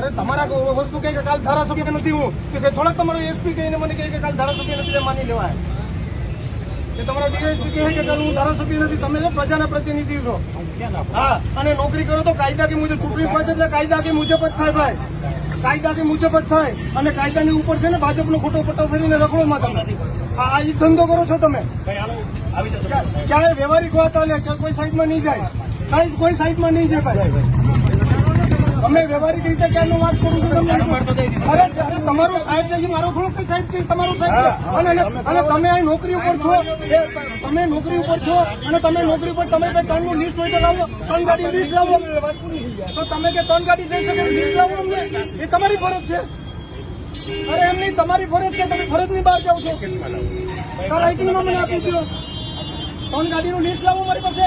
અરે તમારા વસ્તુ કહે કે કાલ ધારાસભ્ય નથી હું? કે થોડાક તમારો એસપી કહીને મને કહે કે કાલ ધારાસભ્ય નથી માની લેવાય. કે તમારો ડીએસપી નથી, તમે પ્રજાના પ્રતિનિધિ છો. હા, અને નોકરી કરો તો કાયદા કે મુજબ ચૂંટણી પંચ એટલે કાયદા કે મુજબ જ થાય ભાઈ. કાયદા કે મુજબ જ થાય. અને કાયદાની ઉપર છે ને ભાજપનો ખોટો પટ્ટો ફેરીને રખડોમાં તમે આ એ ધંધો કરો છો તમે. ક્યારે વ્યવહારિક વાત કે કોઈ સાઈડમાં નહીં જાય. કોઈ સાઈડમાં નહીં જાય ભાઈ. અમે વ્યવહારિક રીતે ક્યાંનું વાત કરું છું તમને? અરે અરે તમારો સાહેબ નથી મારો થોડો કઈ સાહેબ છે તમારો સાહેબ છે. અને અને તમે અહીં નોકરી ઉપર છો. તમે નોકરી ઉપર છો અને તમે નોકરી ઉપર તમે કઈ ત્રણનું લિસ્ટ હોય તો લાવો. ત્રણ ગાડી લિસ્ટ લાવો. તો તમે કે ત્રણ ગાડી જઈ શકે લિસ્ટ લાવો અમને. એ તમારી ફરજ છે. અરે એમ નહીં તમારી ફરજ છે તમે ફરજની બહાર જાઓ છો. રાઇટિંગમાં મને આપી દો ત્રણ ગાડીનું લિસ્ટ લાવો મારી પાસે.